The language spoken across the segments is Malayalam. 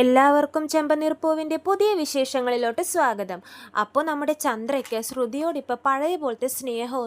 എല്ലാവർക്കും ചെമ്പനീർപ്പൂവിന്റെ പുതിയ വിശേഷങ്ങളിലോട്ട് സ്വാഗതം. അപ്പോൾ നമ്മുടെ ചന്ദ്രയ്ക്ക് ശ്രുതിയോടിപ്പോൾ പഴയ പോലത്തെ സ്നേഹം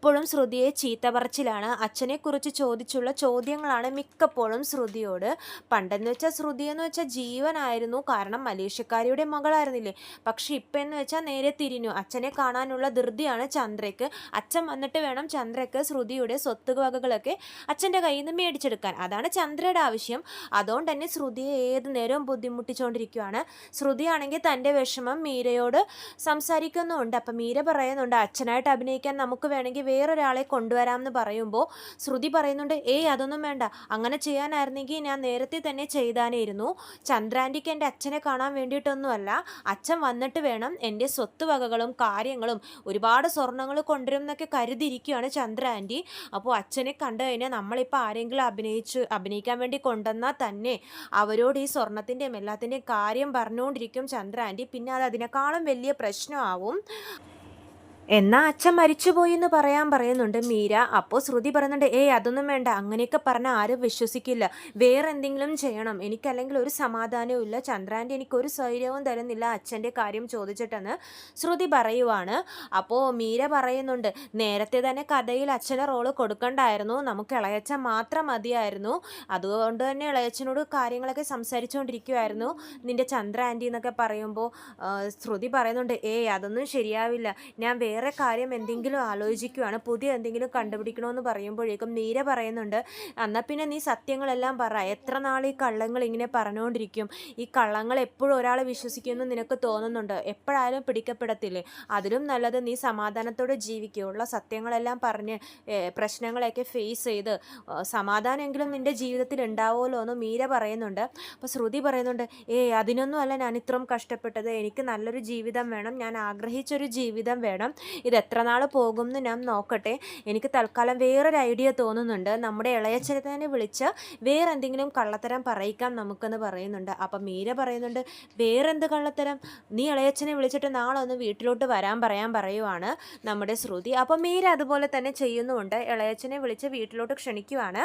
എപ്പോഴും ശ്രുതിയെ ചീത്ത പറച്ചിലാണ് അച്ഛനെക്കുറിച്ച് ചോദിച്ചുള്ള ചോദ്യങ്ങളാണ് മിക്കപ്പോഴും ശ്രുതിയോട്. പണ്ടെന്ന് വെച്ചാൽ ശ്രുതി എന്ന് വെച്ചാൽ ജീവനായിരുന്നു. കാരണം മലേഷ്യക്കാരിയുടെ മകളായിരുന്നില്ലേ? പക്ഷെ ഇപ്പം എന്ന് വെച്ചാൽ നേരെ തിരിഞ്ഞു. അച്ഛനെ കാണാനുള്ള ധൃതിയാണ് ചന്ദ്രയ്ക്ക്. അച്ഛൻ വന്നിട്ട് വേണം ചന്ദ്രയ്ക്ക് ശ്രുതിയുടെ സ്വത്ത് വകകളൊക്കെ അച്ഛന്റെ കയ്യിൽ നിന്ന് മേടിച്ചെടുക്കാൻ. അതാണ് ചന്ദ്രയുടെ ആവശ്യം. അതുകൊണ്ട് തന്നെ ശ്രുതിയെ ഏത് നേരവും ബുദ്ധിമുട്ടിച്ചുകൊണ്ടിരിക്കുകയാണ് ശ്രുതിയാണെങ്കിൽ തന്റെ വിഷമം മീരയോട് സംസാരിക്കുന്നുണ്ട് അപ്പം മീര പറയുന്നുണ്ട് അച്ഛനായിട്ട് അഭിനയിക്കാൻ നമുക്ക് വേണമെങ്കിൽ വേറൊരാളെ കൊണ്ടുവരാമെന്ന് പറയുമ്പോൾ ശ്രുതി പറയുന്നുണ്ട് ഏയ് അതൊന്നും വേണ്ട. അങ്ങനെ ചെയ്യാനായിരുന്നെങ്കിൽ ഞാൻ നേരത്തെ തന്നെ ചെയ്താനായിരുന്നു. ചന്ദ്രാന്റിക്ക് എന്റെ അച്ഛനെ കാണാൻ വേണ്ടിയിട്ടൊന്നുമല്ല. അച്ഛൻ വന്നിട്ട് വേണം എന്റെ സ്വത്ത് വകകളും കാര്യങ്ങളും ഒരുപാട് സ്വർണങ്ങൾ കൊണ്ടുവരും എന്നൊക്കെ കരുതിയിരിക്കുകയാണ് ചന്ദ്രാന്റി അപ്പോൾ അച്ഛനെ കണ്ടു കഴിഞ്ഞാൽ നമ്മളിപ്പോൾ ആരെങ്കിലും അഭിനയിച്ച് അഭിനയിക്കാൻ വേണ്ടി കൊണ്ടുവന്നാൽ തന്നെ അവരോട് ഈ സ്വർണത്തിന്റെയും എല്ലാത്തിന്റെയും കാര്യം പറഞ്ഞുകൊണ്ടിരിക്കും ചന്ദ്രാന്റി പിന്നെ അത് അതിനേക്കാളും വലിയ പ്രശ്നമാവും. എന്നാ അച്ഛൻ മരിച്ചുപോയി എന്ന് പറയാൻ പറയുന്നുണ്ട്. മീര അപ്പോൾ ശ്രുതി പറയുന്നുണ്ട് ഏയ് അതൊന്നും വേണ്ട. അങ്ങനെയൊക്കെ പറഞ്ഞാൽ ആരും വിശ്വസിക്കില്ല. വേറെ എന്തെങ്കിലും ചെയ്യണം. എനിക്കല്ലെങ്കിൽ ഒരു സമാധാനവും ഇല്ല. ചന്ദ്രാന്റെ എനിക്കൊരു സ്വൈര്യവും തരുന്നില്ല. അച്ഛന്റെ കാര്യം ചോദിച്ചിട്ടെന്ന് ശ്രുതി പറയുവാണ്. അപ്പോൾ മീര പറയുന്നുണ്ട് നേരത്തെ തന്നെ കഥയിൽ അച്ഛനെ റോൾ കൊടുക്കണ്ടായിരുന്നു. നമുക്ക് ഇളയച്ചൻ മാത്രം മതിയായിരുന്നു. അതുകൊണ്ട് തന്നെ ഇളയച്ചനോട് കാര്യങ്ങളൊക്കെ സംസാരിച്ചുകൊണ്ടിരിക്കുമായിരുന്നു നിന്റെ ചന്ദ്ര ആന്റി എന്നൊക്കെ പറയുമ്പോൾ ശ്രുതി പറയുന്നുണ്ട് ഏയ് അതൊന്നും ശരിയാവില്ല. ഞാൻ വേറെ കാര്യം എന്തെങ്കിലും ആലോചിക്കുകയാണ് പുതിയ എന്തെങ്കിലും കണ്ടുപിടിക്കണമെന്ന് പറയുമ്പോഴേക്കും നീര പറയുന്നുണ്ട് എന്നാൽ പിന്നെ നീ സത്യങ്ങളെല്ലാം പറ. എത്ര നാൾ ഈ കള്ളങ്ങൾ ഇങ്ങനെ പറഞ്ഞുകൊണ്ടിരിക്കും ഈ കള്ളങ്ങൾ എപ്പോഴും ഒരാളെ വിശ്വസിക്കുമെന്ന് നിനക്ക് തോന്നുന്നുണ്ട്? എപ്പോഴായാലും പിടിക്കപ്പെടത്തില്ലേ? അതിലും നല്ലത് നീ സമാധാനത്തോടെ ജീവിക്കുകയുള്ള സത്യങ്ങളെല്ലാം പറഞ്ഞ് പ്രശ്നങ്ങളെയൊക്കെ ഫേസ് ചെയ്ത് സമാധാനമെങ്കിലും നിന്റെ ജീവിതത്തിൽ ഉണ്ടാവുമല്ലോ എന്ന് മീര പറയുന്നുണ്ട്. അപ്പോൾ ശ്രുതി പറയുന്നുണ്ട് ഏ അതിനൊന്നും അല്ല ഞാൻ ഇത്രയും കഷ്ടപ്പെട്ടത്. എനിക്ക് നല്ലൊരു ജീവിതം വേണം. ഞാൻ ആഗ്രഹിച്ചൊരു ജീവിതം വേണം. ഇത് എത്ര നാൾ പോകും എന്ന് ഞാൻ നോക്കട്ടെ. എനിക്ക് തൽക്കാലം വേറൊരു ഐഡിയ തോന്നുന്നുണ്ട്. നമ്മുടെ ഇളയച്ചനെ തന്നെ വിളിച്ച് വേറെ എന്തെങ്കിലും കള്ളത്തരം പറയിക്കാം നമുക്കെന്ന് പറയുന്നുണ്ട്. അപ്പം മീര പറയുന്നുണ്ട് വേറെന്ത് കള്ളത്തരം? നീ ഇളയച്ചനെ വിളിച്ചിട്ട് നാളെ ഒന്ന് വീട്ടിലോട്ട് വരാൻ പറയാൻ പറയുവാണ് നമ്മുടെ ശ്രുതി. അപ്പം മീര അതുപോലെ തന്നെ ചെയ്യുന്നുമുണ്ട്. ഇളയച്ചനെ വിളിച്ച് വീട്ടിലോട്ട് ക്ഷണിക്കുവാണ്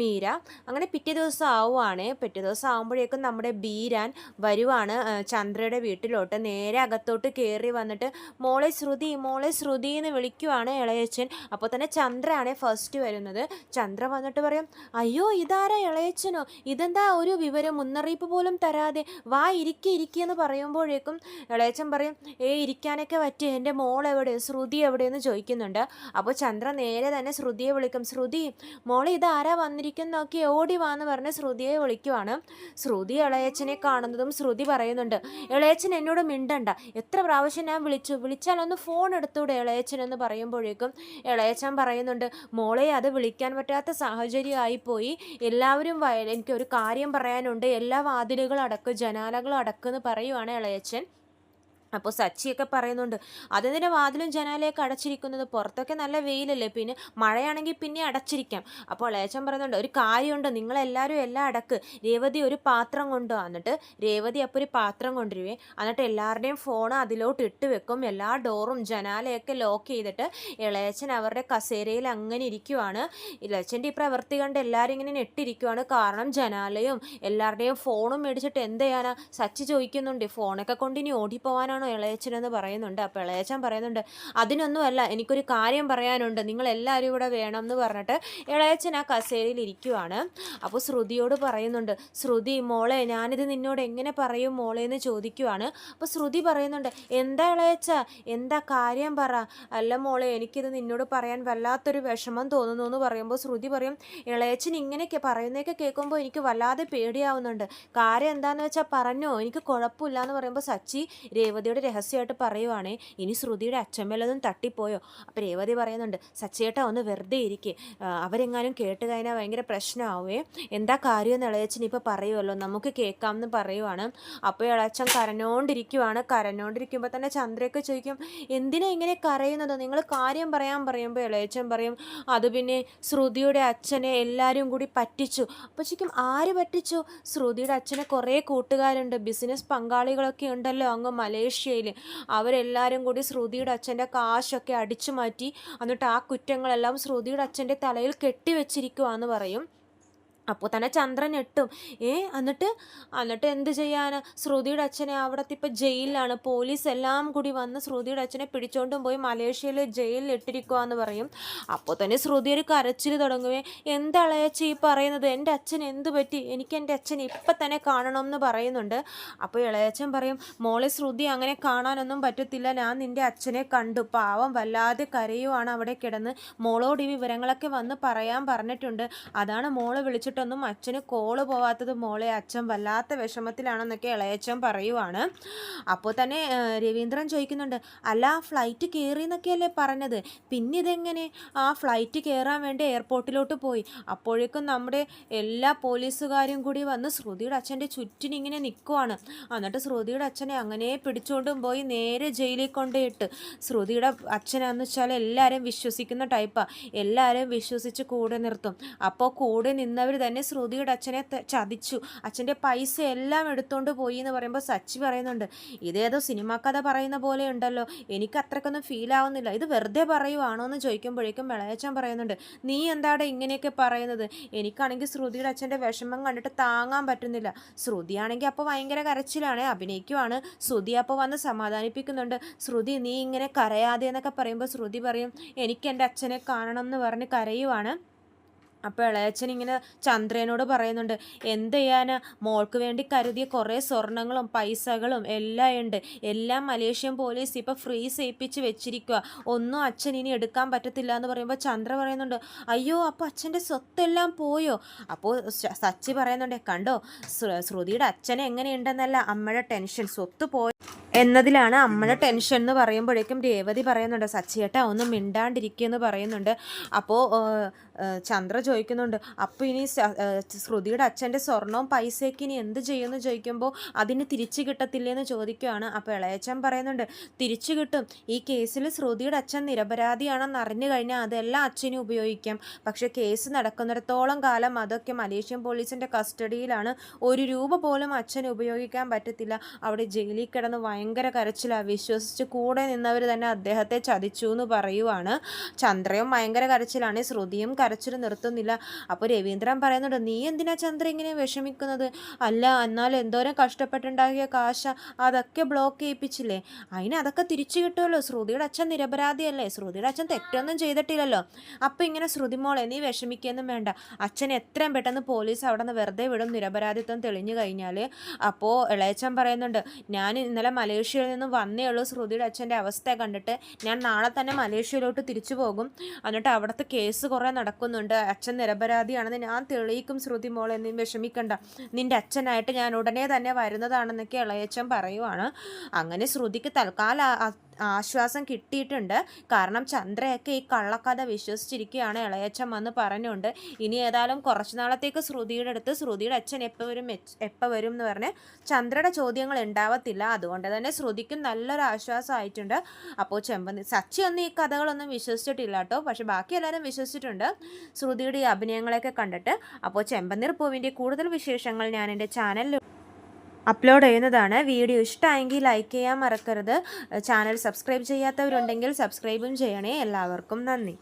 മീര. അങ്ങനെ പിറ്റേ ദിവസം ആവുകയാണ് പിറ്റേ ദിവസം ആകുമ്പോഴേക്കും നമ്മുടെ ബീരാൻ വരുവാണ് ചന്ദ്രയുടെ വീട്ടിലോട്ട്. നേരെ അകത്തോട്ട് കയറി വന്നിട്ട് മോളെ ശ്രുതി മോളെ ശ്രുതി എന്ന് വിളിക്കുവാണ് ഇളയച്ചൻ അപ്പോൾ തന്നെ ചന്ദ്രയാണ് ഫസ്റ്റ് വരുന്നത്. ചന്ദ്ര വന്നിട്ട് പറയും അയ്യോ ഇതാരാ ഇളയച്ചനോ ഇതെന്താ ഒരു വിവരം മുന്നറിയിപ്പ് പോലും തരാതെ? വാ ഇരിക്കി ഇരിക്കിയെന്ന് പറയുമ്പോഴേക്കും ഇളയച്ചൻ പറയും ഏ ഇരിക്കാനൊക്കെ പറ്റി എന്റെ മോൾ എവിടെ? ശ്രുതി എവിടെയെന്ന് ചോദിക്കുന്നുണ്ട്. അപ്പോൾ ചന്ദ്ര നേരെ തന്നെ ശ്രുതിയെ വിളിക്കും ശ്രുതി മോളെ ഇതാരാ വന്നിരിക്കുന്ന? നോക്കി ഓടി വാന്ന് പറഞ്ഞ് ശ്രുതിയെ വിളിക്കുവാണ്. ശ്രുതി ഇളയച്ചനെ കാണുന്നതും ശ്രുതി പറയുന്നുണ്ട് ഇളയച്ചൻ എന്നോട് മിണ്ടണ്ട. എത്ര പ്രാവശ്യം ഞാൻ വിളിച്ചു? വിളിച്ചാലൊന്ന് ഫോൺ എടുത്തൂടെ ഇളയച്ചൻ എന്ന് പറയുമ്പോഴേക്കും ഇളയച്ചൻ പറയുന്നുണ്ട് മോളെ അത് വിളിക്കാൻ പറ്റാത്ത സാഹചര്യമായിപ്പോയി എല്ലാവരും വയ എനിക്ക് ഒരു കാര്യം പറയാനുണ്ട്. എല്ലാ വാതിലുകളും അടക്കും ജനാലകളും അടക്കെന്ന് പറയുവാണ് ഇളയച്ചൻ അപ്പോൾ സച്ചിയൊക്കെ പറയുന്നുണ്ട് അതെന്തിനാ വാതിലും ജനാലയൊക്കെ അടച്ചിരിക്കുന്നത് പുറത്തൊക്കെ നല്ല വെയിലല്ലേ പിന്നെ മഴയാണെങ്കിൽ പിന്നെ അടച്ചിരിക്കാം. അപ്പോൾ ലേച്ചൻ പറയുന്നുണ്ട് ഒരു കാര്യമുണ്ട് നിങ്ങളെല്ലാവരും എല്ലാം അടക്ക് രേവതി ഒരു പാത്രം കൊണ്ടു എന്നിട്ട് രേവതി അപ്പോൾ ഒരു പാത്രം കൊണ്ടുവരുവേ എന്നിട്ട് എല്ലാവരുടെയും ഫോൺ അതിലോട്ട് ഇട്ട് വെക്കും എല്ലാ ഡോറും ജനാലയൊക്കെ ലോക്ക് ചെയ്തിട്ട് ഇളയച്ചൻ അവരുടെ കസേരയിൽ അങ്ങനെ ഇരിക്കുവാണ്. ഇളയച്ചന്റെ ഈ പ്രവൃത്തി കണ്ട് എല്ലാവരും ഇങ്ങനെ നെട്ടിരിക്കുവാണ് കാരണം ജനാലയും എല്ലാവരുടെയും ഫോണും മേടിച്ചിട്ട് എന്ത് ചെയ്യാനാ? സച്ചി ചോദിക്കുന്നുണ്ട് ഫോണൊക്കെ കൊണ്ട് ഇനി ഓടിപ്പോവാനാണോ ഇളയച്ചനെന്ന് പറയുന്നുണ്ട്. അപ്പോൾ ഇളയച്ചൻ പറയുന്നുണ്ട് അതിനൊന്നുമല്ല എനിക്കൊരു കാര്യം പറയാനുണ്ട്. നിങ്ങൾ എല്ലാവരും ഇവിടെ വേണം എന്ന് പറഞ്ഞിട്ട് ഇളയച്ചൻ ആ കസേരയിൽ ഇരിക്കുവാണ്. അപ്പോൾ ശ്രുതിയോട് പറയുന്നുണ്ട് ശ്രുതി മോളെ ഞാനിത് നിന്നോട് എങ്ങനെ പറയും മോളെ എന്ന് ചോദിക്കുവാണ്. അപ്പോൾ ശ്രുതി പറയുന്നുണ്ട് എന്താ ഇളയച്ച എന്താ കാര്യം പറ? അല്ല മോളെ എനിക്കിത് നിന്നോട് പറയാൻ വല്ലാത്തൊരു വിഷമം തോന്നുന്നു എന്ന് പറയുമ്പോൾ ശ്രുതി പറയും ഇളയച്ചൻ ഇങ്ങനെയൊക്കെ പറയുന്നതൊക്കെ കേൾക്കുമ്പോൾ എനിക്ക് വല്ലാതെ പേടിയാവുന്നുണ്ട്. കാര്യം എന്താണെന്ന് വെച്ചാൽ പറഞ്ഞോ? എനിക്ക് കുഴപ്പമില്ല എന്ന് പറയുമ്പോൾ സച്ചി രേവതിയോട് രഹസ്യമായിട്ട് പറയുവാണേ ഇനി ശ്രുതിയുടെ അച്ഛൻ വല്ലതും തട്ടിപ്പോയോ? അപ്പോൾ രേവതി പറയുന്നുണ്ട് സച്ചേട്ട ഒന്ന് വെറുതെ ഇരിക്കേ. അവരെങ്ങാനും കേട്ട് കഴിഞ്ഞാൽ ഭയങ്കര പ്രശ്നമാവേ. എന്താ കാര്യമെന്ന് ഇളയച്ചൻ ഇപ്പോൾ പറയുമല്ലോ നമുക്ക് കേൾക്കാം എന്ന് പറയുവാണ്. അപ്പോൾ ഇളയച്ചൻ കരഞ്ഞോണ്ടിരിക്കുവാണ്. കരഞ്ഞോണ്ടിരിക്കുമ്പോൾ തന്നെ ചന്ദ്രയൊക്കെ ചോദിക്കും എന്തിനാ ഇങ്ങനെ കരയുന്നത്? നിങ്ങൾ കാര്യം പറയാൻ പറയുമ്പോൾ ഇളയച്ചൻ പറയും അത് പിന്നെ ശ്രുതിയുടെ അച്ഛനെ എല്ലാവരും കൂടി പറ്റിച്ചു. അപ്പോൾ ശരിക്കും ആര് പറ്റിച്ചു? ശ്രുതിയുടെ അച്ഛനെ കുറേ കൂട്ടുകാരുണ്ട് ബിസിനസ് പങ്കാളികളൊക്കെ ഉണ്ടല്ലോ അങ്ങ് മലേഷ്യയിൽ അവരെല്ലാവരും കൂടി ശ്രുതിയുടെ അച്ഛന്റെ കാശൊക്കെ അടിച്ചു മാറ്റി എന്നിട്ട് ആ കുറ്റങ്ങളെല്ലാം ശ്രുതിയുടെ അച്ഛന്റെ തലയിൽ കെട്ടിവെച്ചിരിക്കുവാന്ന് പറയും. അപ്പോൾ തന്നെ ചന്ദ്രൻ എട്ടും. ഏ എന്നിട്ട് എന്നിട്ട് എന്ത് ചെയ്യാൻ ശ്രുതിയുടെ അച്ഛനെ അവിടത്തെ ഇപ്പം ജയിലിലാണ്. പോലീസ് എല്ലാം കൂടി വന്ന് ശ്രുതിയുടെ അച്ഛനെ പിടിച്ചോണ്ടും പോയി മലേഷ്യയിൽ ജയിലിൽ ഇട്ടിരിക്കുക എന്ന് പറയും. അപ്പോൾ തന്നെ ശ്രുതി ഒരു കരച്ചിൽ തുടങ്ങുവേ. എന്തളയച്ചി ഈ പറയുന്നത്? എന്റെ അച്ഛൻ എന്ത് പറ്റി? എനിക്ക് എന്റെ അച്ഛൻ ഇപ്പം തന്നെ കാണണം എന്ന് പറയുന്നുണ്ട്. അപ്പോൾ ഇളയച്ചൻ പറയും മോളെ ശ്രുതി അങ്ങനെ കാണാനൊന്നും പറ്റത്തില്ല. ഞാൻ നിന്റെ അച്ഛനെ കണ്ടു. പാവം വല്ലാതെ കരയുവാണ് അവിടെ കിടന്ന്. മോളോട് ഈ വിവരങ്ങളൊക്കെ വന്ന് പറയാൻ പറഞ്ഞിട്ടുണ്ട്. അതാണ് മോൾ വിളിച്ചിട്ടൊന്നും അച്ഛന് കോൾ പോവാത്തത് മോളെ അച്ഛൻ വല്ലാത്ത വിഷമത്തിലാണെന്നൊക്കെ ഇളയച്ചൻ പറയുവാണ്. അപ്പോൾ തന്നെ രവീന്ദ്രൻ ചോദിക്കുന്നുണ്ട് അല്ല ഫ്ലൈറ്റ് കയറി എന്നൊക്കെയല്ലേ പറഞ്ഞത്? പിന്നെ ഇതെങ്ങനെ? ആ ഫ്ലൈറ്റ് കയറാൻ വേണ്ടി എയർപോർട്ടിലോട്ട് പോയി. അപ്പോഴേക്കും നമ്മുടെ എല്ലാ പോലീസുകാരും കൂടി വന്ന് ശ്രുതിയുടെ അച്ഛന്റെ ചുറ്റിനിങ്ങനെ നിൽക്കുവാണ് എന്നിട്ട് ശ്രുതിയുടെ അച്ഛനെ അങ്ങനെ പിടിച്ചുകൊണ്ടും പോയി നേരെ ജയിലിൽ കൊണ്ടുപോയിട്ട് ശ്രുതിയുടെ അച്ഛനാന്ന് വെച്ചാൽ എല്ലാവരും വിശ്വസിക്കുന്ന ടൈപ്പാണ് എല്ലാവരും വിശ്വസിച്ച് കൂടെ നിർത്തും. അപ്പോൾ കൂടെ നിന്നവർ തന്നെ ശ്രുതിയുടെ അച്ഛനെ ചതിച്ചു. അച്ഛന്റെ പൈസ എല്ലാം എടുത്തുകൊണ്ട് പോയി എന്ന് പറയുമ്പോൾ സച്ചി പറയുന്നുണ്ട് ഇതേതോ സിനിമാ കഥ പറയുന്ന പോലെ ഉണ്ടല്ലോ. എനിക്ക് അത്രക്കൊന്നും ഫീൽ ആവുന്നില്ല. ഇത് വെറുതെ പറയുവാണോ? എന്ന് ചോദിക്കുമ്പോഴേക്കും വിളയച്ചൻ പറയുന്നുണ്ട് നീ എന്താടെ ഇങ്ങനെയൊക്കെ പറയുന്നത്? എനിക്കാണെങ്കിൽ ശ്രുതിയുടെ അച്ഛന്റെ വിഷമം കണ്ടിട്ട് താങ്ങാൻ പറ്റുന്നില്ല. ശ്രുതിയാണെങ്കിൽ അപ്പോൾ ഭയങ്കര കരച്ചിലാണ്. അഭിനയിക്കുവാണ്. ശ്രുതി അപ്പോൾ വന്ന് സമാധാനിപ്പിക്കുന്നുണ്ട്. ശ്രുതി നീ ഇങ്ങനെ കരയാതെ എന്നൊക്കെ പറയുമ്പോൾ ശ്രുതി പറയും എനിക്ക് എന്റെ അച്ഛനെ കാണണം എന്ന് പറഞ്ഞ് കരയുവാണ്. അപ്പോൾ ഇളയച്ചൻ ഇങ്ങനെ ചന്ദ്രനോട് പറയുന്നുണ്ട് എന്ത് ചെയ്യാനാ? മോൾക്ക് വേണ്ടി കരുതിയ കുറേ സ്വർണങ്ങളും പൈസകളും എല്ലാം ഉണ്ട്. എല്ലാം മലേഷ്യൻ പോലീസ് ഇപ്പോൾ ഫ്രീ ചെയ്യിപ്പിച്ച് വെച്ചിരിക്കുക ഒന്നും അച്ഛൻ ഇനി എടുക്കാൻ പറ്റത്തില്ല എന്ന് പറയുമ്പോൾ ചന്ദ്ര പറയുന്നുണ്ട് അയ്യോ അപ്പോൾ അച്ഛന്റെ സ്വത്തെല്ലാം പോയോ? അപ്പോൾ സച്ചി പറയുന്നുണ്ട് കണ്ടോ ശ്രു- ശ്രുതിയുടെ അച്ഛൻ എങ്ങനെയുണ്ടെന്നല്ല അമ്മയുടെ ടെൻഷൻ സ്വത്ത് പോയി എന്നതിലാണ് അമ്മയുടെ ടെൻഷൻ എന്ന് പറയുമ്പോഴേക്കും രേവതി പറയുന്നുണ്ട് സച്ചിയേട്ട ഒന്നും മിണ്ടാണ്ടിരിക്കുമെന്ന് പറയുന്നുണ്ട്. അപ്പോൾ ചന്ദ്ര ചോദിക്കുന്നുണ്ട് അപ്പോൾ ഇനി ശ്രുതിയുടെ അച്ഛന്റെ സ്വർണവും പൈസയൊക്കെ ഇനി എന്ത് ചെയ്യുമെന്ന് ചോദിക്കുമ്പോൾ അതിന് തിരിച്ചു കിട്ടത്തില്ലെന്ന് ചോദിക്കുകയാണ് അപ്പോൾ ഇളയച്ചൻ പറയുന്നുണ്ട് തിരിച്ചു കിട്ടും. ഈ കേസിൽ ശ്രുതിയുടെ അച്ഛൻ നിരപരാധിയാണെന്ന് അറിഞ്ഞു കഴിഞ്ഞാൽ അതെല്ലാം അച്ഛനും ഉപയോഗിക്കാം. പക്ഷേ കേസ് നടക്കുന്നിടത്തോളം കാലം അതൊക്കെ മലേഷ്യൻ പോലീസിന്റെ കസ്റ്റഡിയിലാണ്. ഒരു രൂപ പോലും അച്ഛന് ഉപയോഗിക്കാൻ പറ്റത്തില്ല. അവിടെ ജയിലിൽ കിടന്ന് ഭയങ്കര കരച്ചിലാണ് വിശ്വസിച്ച് കൂടെ നിന്നവർ തന്നെ അദ്ദേഹത്തെ ചതിച്ചു എന്ന് പറയുവാണ്. ചന്ദ്രയും ഭയങ്കര കരച്ചിലാണ്. ശ്രുതിയും കരച്ചിൽ നിർത്തുന്നില്ല. അപ്പോൾ രവീന്ദ്രൻ പറയുന്നുണ്ട് നീ എന്തിനാ ചന്ദ്ര ഇങ്ങനെ വിഷമിക്കുന്നത്? അല്ല എന്നാൽ എന്തോരം കഷ്ടപ്പെട്ടുണ്ടാക്കിയ കാശ. അതൊക്കെ ബ്ലോക്ക് ചെയ്യിപ്പിച്ചില്ലേ? അതിന് അതൊക്കെ തിരിച്ചു കിട്ടുമല്ലോ ശ്രുതിയുടെ അച്ഛൻ നിരപരാധിയല്ലേ? ശ്രുതിയുടെ അച്ഛൻ തെറ്റൊന്നും ചെയ്തിട്ടില്ലല്ലോ. അപ്പോൾ ഇങ്ങനെ ശ്രുതിമോളെ നീ വിഷമിക്കുകയൊന്നും വേണ്ട. അച്ഛൻ എത്രയും പെട്ടെന്ന് പോലീസ് അവിടെ നിന്ന് വെറുതെ വിടും. നിരപരാധിത്വം തെളിഞ്ഞു കഴിഞ്ഞാൽ അപ്പോൾ ഇളയച്ചൻ പറയുന്നുണ്ട് ഞാൻ ഇന്നലെ മലേഷ്യയിൽ നിന്ന് വന്നേ ഉള്ളൂ. ശ്രുതിയുടെ അച്ഛന്റെ അവസ്ഥ കണ്ടിട്ട് ഞാൻ നാളെ തന്നെ മലേഷ്യയിലോട്ട് തിരിച്ചു പോകും. എന്നിട്ട് അവിടുത്തെ കേസ് കുറേ നടക്കുന്നുണ്ട്. അച്ഛൻ നിരപരാധിയാണെന്ന് ഞാൻ തെളിയിക്കും ശ്രുതി മോളെ നീ വിഷമിക്കണ്ട. നിന്റെ അച്ഛനായിട്ട് ഞാൻ ഉടനെ തന്നെ വരുന്നതാണെന്നൊക്കെ ഇളയച്ചൻ പറയുവാണ്. അങ്ങനെ ശ്രുതിക്ക് തൽക്കാലം ആശ്വാസം കിട്ടിയിട്ടുണ്ട്. കാരണം ചന്ദ്രയൊക്കെ ഈ കള്ളക്കഥ വിശ്വസിച്ചിരിക്കുകയാണ് ഇളയച്ചൻ വന്ന് പറഞ്ഞുകൊണ്ട്. ഇനി ഏതായാലും കുറച്ച് നാളത്തേക്ക് ശ്രുതിയുടെ അടുത്ത് ശ്രുതിയുടെ അച്ഛൻ എപ്പോൾ വരും എപ്പം വരും എന്ന് പറഞ്ഞ് ചന്ദ്രയുടെ ചോദ്യങ്ങൾ ഉണ്ടാവത്തില്ല. അതുകൊണ്ട് തന്നെ ശ്രുതിക്കും നല്ലൊരു ആശ്വാസമായിട്ടുണ്ട്. അപ്പോൾ ചെമ്പന്തി സച്ചി ഒന്നും ഈ കഥകളൊന്നും വിശ്വസിച്ചിട്ടില്ല കേട്ടോ. പക്ഷെ ബാക്കി എല്ലാവരും വിശ്വസിച്ചിട്ടുണ്ട്. ശ്രുതിയുടെ ഈ അഭിനയങ്ങളെയൊക്കെ കണ്ടിട്ട്. അപ്പോൾ ചെമ്പന്നീർ പൂവിന്റെ കൂടുതൽ വിശേഷങ്ങൾ ഞാൻ എന്റെ ചാനലിൽ അപ്ലോഡ് ചെയ്യുന്നതാണ്. വീഡിയോ ഇഷ്ടമായെങ്കിൽ ലൈക്ക് ചെയ്യാൻ മറക്കരുത്. ചാനൽ സബ്സ്ക്രൈബ് ചെയ്യാത്തവരുണ്ടെങ്കിൽ സബ്സ്ക്രൈബും ചെയ്യണേ. എല്ലാവർക്കും നന്ദി.